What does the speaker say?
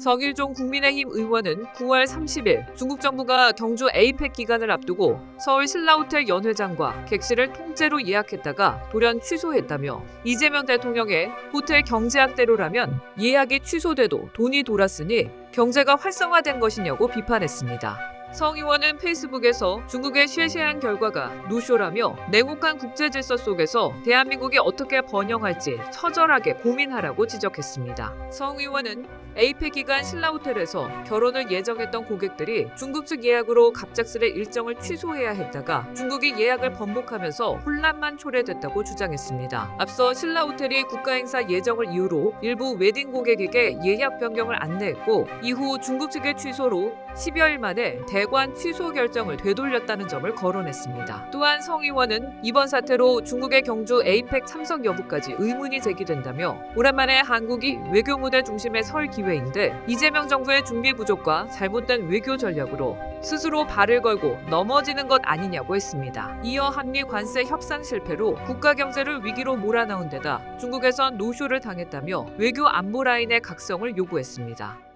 성일종 국민의힘 의원은 9월 30일 중국 정부가 경주 에이펙 기간을 앞두고 서울 신라호텔 연회장과 객실을 통째로 예약했다가 돌연 취소했다며 이재명 대통령의 호텔 경제학대로라면 예약이 취소돼도 돈이 돌았으니 경제가 활성화된 것이냐고 비판했습니다. 성 의원은 페이스북에서 중국의 쉐쉐한 결과가 노쇼라며 냉혹한 국제 질서 속에서 대한민국이 어떻게 번영할지 처절하게 고민하라고 지적했습니다. 성 의원은 에이펙 기간 신라 호텔에서 결혼을 예정했던 고객들이 중국 측 예약으로 갑작스레 일정을 취소해야 했다가 중국이 예약을 번복하면서 혼란만 초래됐다고 주장했습니다. 앞서 신라 호텔이 국가 행사 예정을 이유로 일부 웨딩 고객에게 예약 변경을 안내했고 이후 중국 측의 취소로 10여일 만에 대관 취소 결정을 되돌렸다는 점을 거론했습니다. 또한 성 의원은 이번 사태로 중국의 경주 에이펙 참석 여부까지 의문이 제기된다며 오랜만에 한국이 외교 무대 중심에 설 기회인데 이재명 정부의 준비 부족과 잘못된 외교 전략으로 스스로 발을 걸고 넘어지는 것 아니냐고 했습니다. 이어 한미 관세 협상 실패로 국가 경제를 위기로 몰아넣은 데다 중국에선 노쇼를 당했다며 외교 안보 라인의 각성을 요구했습니다.